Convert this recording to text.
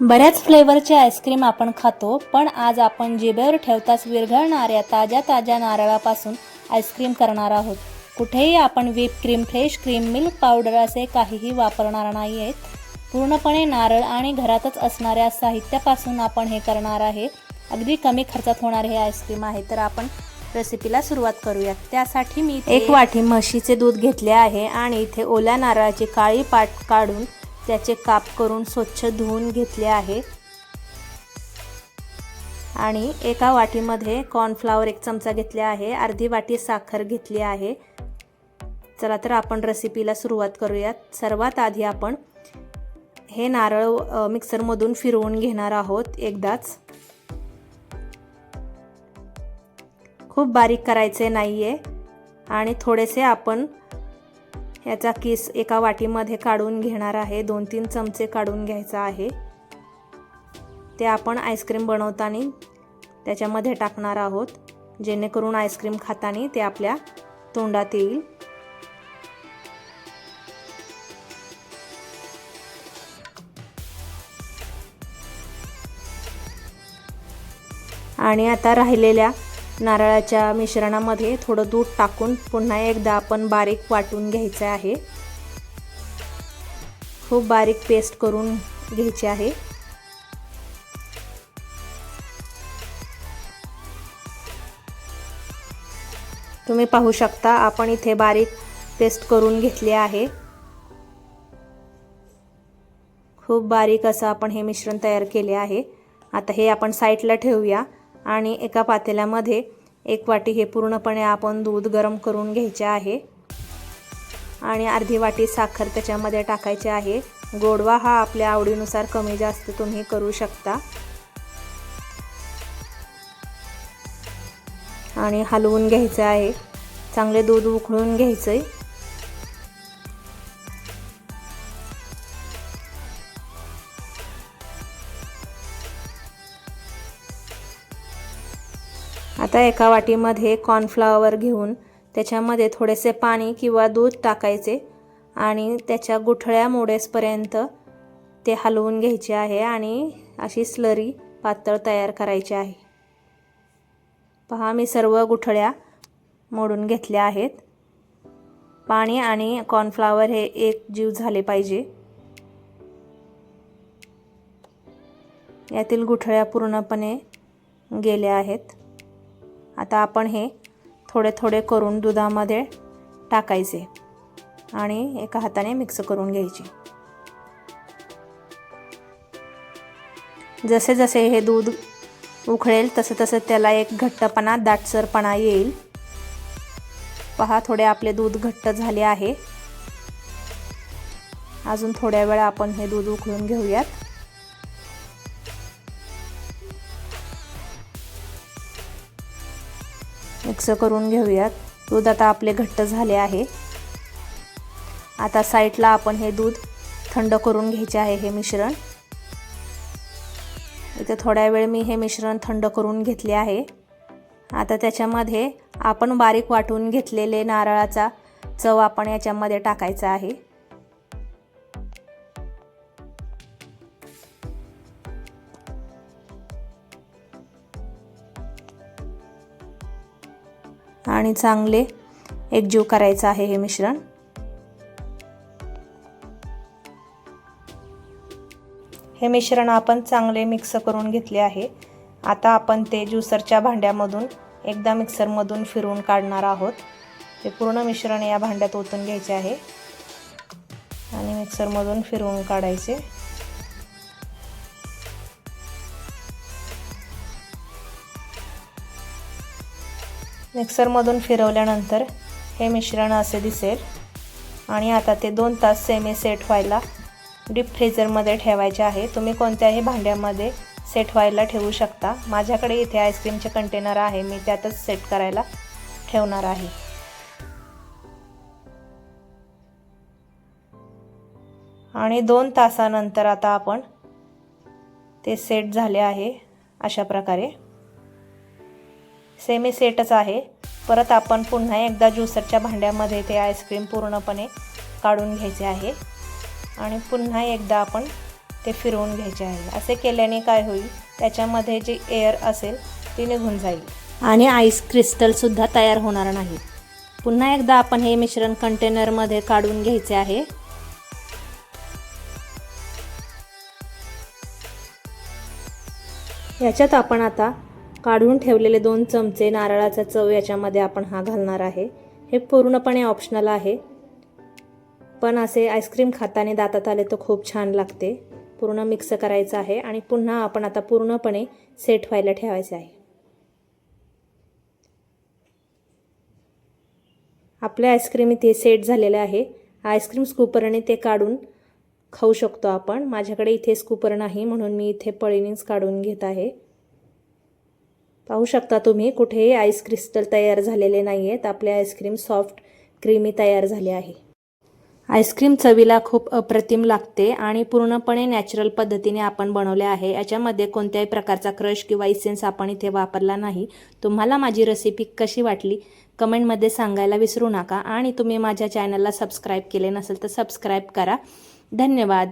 बऱ्याच फ्लेवरचे आईस्क्रीम आपण खातो पण आज आपण जिभेवर ठेवताच विरघळणाऱ्या ताज्या ताज्या नारळापासून आईस्क्रीम करणार आहोत. कुठेही आपण whip cream fresh cream milk powder असे काहीही वापरणार नाही आहेत पूर्णपणे नारळ आणि घरातच असणाऱ्या साहित्यापासून आपण हे करणार आहे. अगदी कमी खर्चात होणारे हे आईस्क्रीम आहे. तर आपण रेसिपीला सुरुवात करूयात. त्यासाठी मी एक वाटी म्हशीचे दूध घेतले आहे आणि इथे ओल्या नारळाची काळी पाट काढून त्याचे काप करून स्वच्छ धुवून घेतले आहे आणि एका वाटीमध्ये कॉर्नफ्लावर एक चमचा घेतले आहे. अर्धी वाटी साखर घेतली आहे. चला तर आपण रेसिपीला सुरुवात करूयात. सर्वात आधी आपण हे नारळ मिक्सरमधून फिरवून घेणार आहोत एकदाच. खूप बारीक करायचे नाही आहे आणि थोडेसे आपण याचा किस एका वाटीमध्ये काढून घेणार आहे. दोन तीन चमचे काढून घ्यायचा आहे. ते आपण आईस्क्रीम बनवताना त्याच्यामध्ये टाकणार आहोत. जेणेकरून आईस्क्रीम खाताना ते आपल्या तोंडात येईल. आणि आता राहिलेल्या नारळाच्या मिश्रणामध्ये थोडं दूध टाकून पुन्हा एकदा आपण बारीक वाटून घ्यायचं आहे. खूप बारीक पेस्ट करून घ्यायची आहे. तुम्ही पाहू शकता आपण इथे बारीक पेस्ट करून घेतली आहे. खूप बारीक असं आपण हे मिश्रण तयार केले आहे. आता हे आपण साईडला ठेवूया. आणि एका पातेल्यामध्ये एक वाटी हे पूर्णपणे आपण दूध गरम करून घ्यायचे आहे. आणि अर्धी वाटी साखर त्याच्यामध्ये टाकायचे आहे. गोडवा हा आपल्या आवडीनुसार कमी जास्त तुम्ही करू शकता. आणि हलवून घ्यायचं आहे. चांगले दूध उकळून घ्यायचं आहे आता एका वाटीमध्ये कॉर्नफ्लावर घेऊन त्याच्यामध्ये थोडेसे पाणी किंवा दूध टाकायचे आणि त्याच्या गुठळ्या मोडेसपर्यंत ते हलवून घ्यायचे आहे आणि अशी स्लरी पातळ तयार करायची आहे. पहा मी सर्व गुठळ्या मोडून घेतल्या आहेत. पाणी आणि कॉर्नफ्लावर हे एक जीव झाले पाहिजे. यातील गुठळ्या पूर्णपणे गेल्या आहेत. आता आपण हे थोडे थोडे करून दुधामध्ये टाकायचे आणि एका हाताने मिक्स करून घ्यायचे. जसे जसे हे दूध उखळेल तसं तसं त्याला एक घट्टपणा दाटसरपणा येईल. पहा थोडे आपले दूध घट्ट झाले आहे. अजून थोड्या वेळा आपण हे दूध उकळून घेऊयात. मिक्स करून घेऊयात. दूध आता आपले घट्ट झाले आहे. आता साईडला आपण हे दूध थंड करून घ्यायचे आहे हे मिश्रण. इथे थोड्या वेळ मी हे मिश्रण थंड करून घेतले आहे. आता त्याच्यामध्ये आपण बारीक वाटून घेतलेले नारळाचा चव आपण याच्यामध्ये टाकायचा आहे. आणि चांगले एकजीव करायचं आहे हे मिश्रण. हे मिश्रण आपण चांगले मिक्स करून घेतले आहे. आता आपण ते ज्युसरच्या भांड्यामधून एकदा मिक्सरमधून फिरवून काढणार आहोत. ते पूर्ण मिश्रण या भांड्यात ओतून घ्यायचे आहे. आणि मिक्सरमधून फिरवून काढायचे. मिक्सरमधून फिरवल्यानंतर हे मिश्रण असे दिसेल. आणि आता ते दोन तास सेमी सेट व्हायला डीप फ्रीजरमध्ये ठेवायचे आहे. तुम्ही कोणत्याही भांड्यामध्ये सेट व्हायला ठेवू शकता. माझ्याकडे इथे आईस्क्रीमचे कंटेनर आहे. मी त्यातच सेट करायला ठेवणार आहे. आणि दोन तासानंतर आता आपण ते सेट झाले आहे अशा प्रकारे. सेमी सेटच आहे. परत आपण पुन्हा एकदा ज्युसरच्या भांड्यामध्ये ते आईस्क्रीम पूर्णपणे काढून घ्यायचे आहे. आणि पुन्हा एकदा आपण ते फिरवून घ्यायचे आहे. असे केल्याने काय होईल? त्याच्यामध्ये जी एअर असेल ती निघून जाईल. आणि आईस क्रिस्टलसुद्धा तयार होणार नाही. पुन्हा एकदा आपण हे मिश्रण कंटेनरमध्ये काढून घ्यायचे आहे. याच्यात आपण आता काढून ठेवलेले दोन चमचे नारळाचा चव याच्यामध्ये आपण हा घालणार आहे. हे पूर्णपणे ऑप्शनल आहे. पण असे आईस्क्रीम खाताने दातात आले तर खूप छान लागते. पूर्ण मिक्स करायचं आहे आणि पुन्हा आपण आता पूर्णपणे सेट व्हायला ठेवायचे आहे. आपले आईस्क्रीम इथे सेट झालेले आहे. आईस्क्रीम स्कूपरने ते काढून खाऊ शकतो आपण. माझ्याकडे इथे स्कूपर नाही म्हणून मी इथे पळीनेच काढून घेत आहे. पाहू शकता तुम्ही कुठेही आईस क्रिस्टल तयार झालेले नाही आहेत आपले आईस्क्रीम सॉफ्ट क्रीमी तयार झाले आहे. आईस्क्रीम चवीला खूप अप्रतिम लागते आणि पूर्णपणे नॅचरल पद्धतीने आपण बनवले आहे. याच्यामध्ये कोणत्याही प्रकारचा क्रश किंवा इसेन्स आपण इथे वापरला नाही. तुम्हाला माझी रेसिपी कशी वाटली कमेंटमध्ये सांगायला विसरू नका. आणि तुम्ही माझ्या चॅनलला सबस्क्राईब केले नसेल तर सबस्क्राईब करा. धन्यवाद.